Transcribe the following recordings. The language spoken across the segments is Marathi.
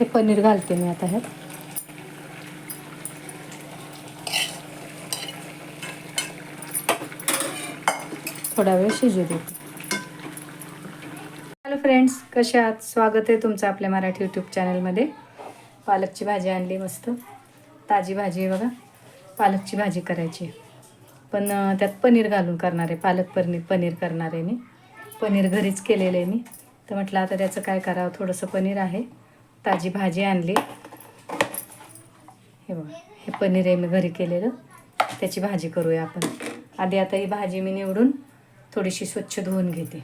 हे पनीर घालते मी आता ह्यात. थोडा वेळ शिजू देते. हॅलो फ्रेंड्स कसे आहात? स्वागत आहे तुमचं आपल्या मराठी यूट्यूब चॅनलमध्ये. पालकची भाजी आणली मस्त. ताजी भाजी आहे बघा. पालकची भाजी करायची आहे. पण त्यात पनीर घालून करणार आहे. पालक पनीर पनीर करणार आहे मी. पनीर घरीच केलेलं आहे मी. तर म्हटलं आता त्याचं काय करावं? थोडंसं पनीर आहे. ताजी भाजी आणली. हे बघा हे पनीर आहे मी घरी केलेलं. त्याची भाजी करूया आपण. आधी आता ही भाजी मी निवडून थोडीशी स्वच्छ धुवून घेते.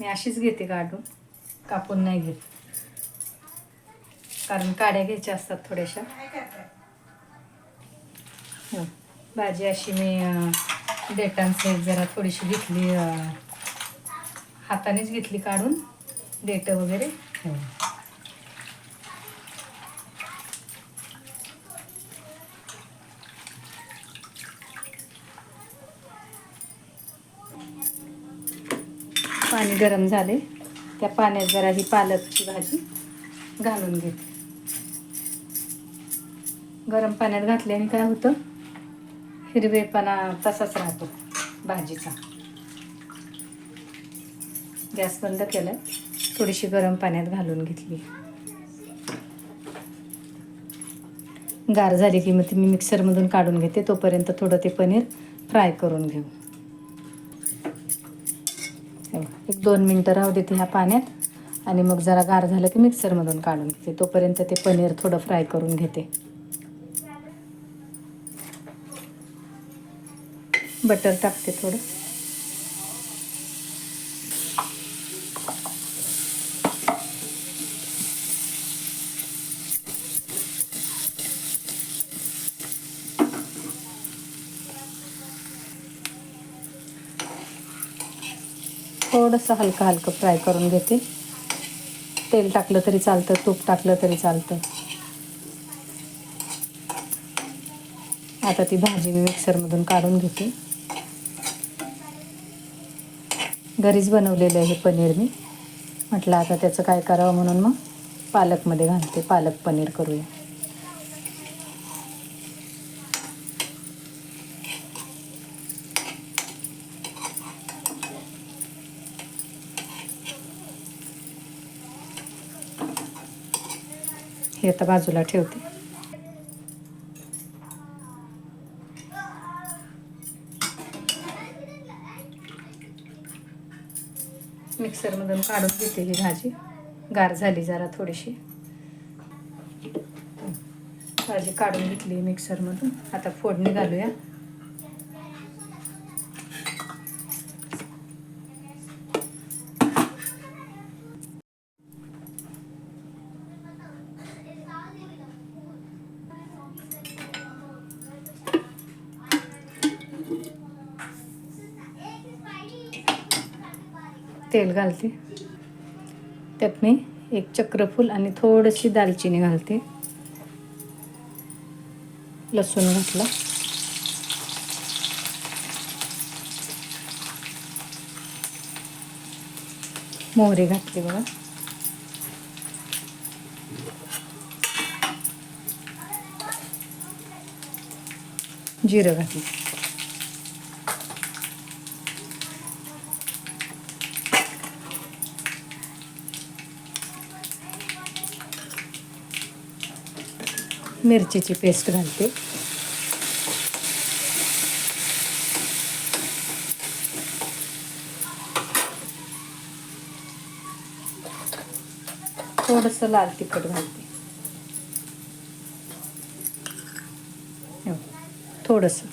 मी अशीच घेते काढून. कापून नाही घेत. कारण काड्या घ्यायच्या असतात थोड्याशा हो. भाजी अशी मी देटांसहित जरा थोडीशी घेतली हातानेच घेतली काढून देठ वगैरे हो. पाणी गरम झाले त्या पाण्यात जरा ही पालकची भाजी घालून घेते गरम पाण्यात घातल्याने काय होतं? हिरवेपणा तसाच राहतो भाजीचा. गॅस बंद केला थोडीशी गरम पाण्यात घालून घेतली. गार झाली की मग ती मी मिक्सरमधून काढून घेते. तोपर्यंत थोडं ते पनीर फ्राय करून घेऊ. एक दोन मिनटं राहू देते ह्या पाण्यात. आणि मग जरा गार झालं की मिक्सरमधून काढून घेते. तोपर्यंत ते पनीर थोडं फ्राय करून घेते. बटर टाकते थोडं. थोडंसं हलकं हलकं फ्राय करून घेते. तेल टाकलं तरी चालतं तूप टाकलं तरी चालतं. आता ती भाजी मी मिक्सरमधून काढून घेते. घरीच बनवलेलं आहे पनीर मी. म्हटलं आता त्याचं काय करावं म्हणून मग पालकमध्ये घालते. पालक पनीर करूया. हे आता बाजूला ठेवते. मिक्सरमधून काढून घेते ही भाजी. गार झाली जरा थोडीशी. भाजी काढून घेतली मिक्सरमधून. आता फोडणी घालूया. तेल घालते. त्यात मी एक चक्रफूल आणि थोडीशी दालचिनी घालते. लसूण घातला. मोहरी घातली बघा. जिरं घातलं. मिरचीची पेस्ट घालते. थोडंसं लाल तिखट घालते. थोडंसं.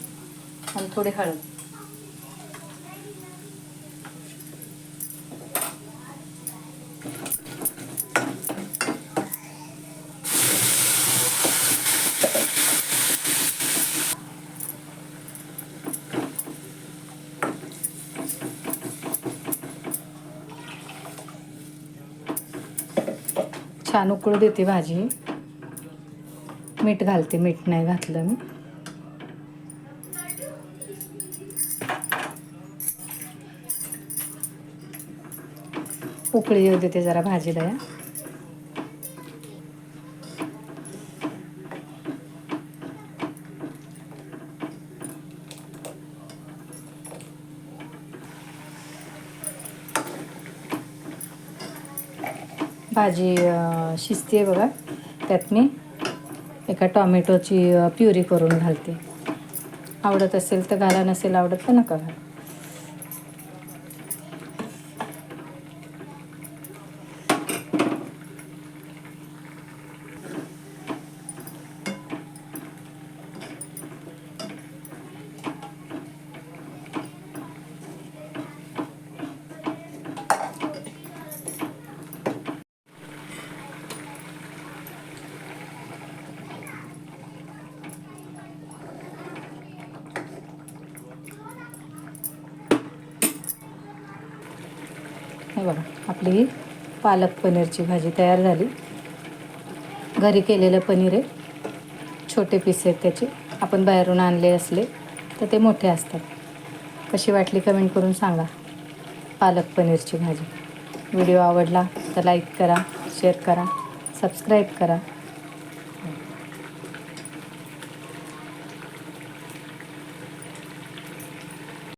आणि थोडी हळद. छान उकळू देते भाजी. मीठ घालते मीठ नाही घातलं मी. उकळी येऊ देते जरा भाजीला. या भाजी शिजते बघा. त्यात मी एका टॉमॅटोची प्युरी करून घालते. आवडत असेल तर घाला नसेल आवडत तर नका घाला. बघा आपली ही पालक पनीरची भाजी तयार झाली. घरी केलेलं पनीर आहे. छोटे पीस आहेत त्याचे. आपण बाहेरून आणले असले तर ते मोठे असतात. कशी वाटली कमेंट करून सांगा. पालक पनीरची भाजी. व्हिडिओ आवडला तर लाईक करा शेअर करा सबस्क्राईब करा.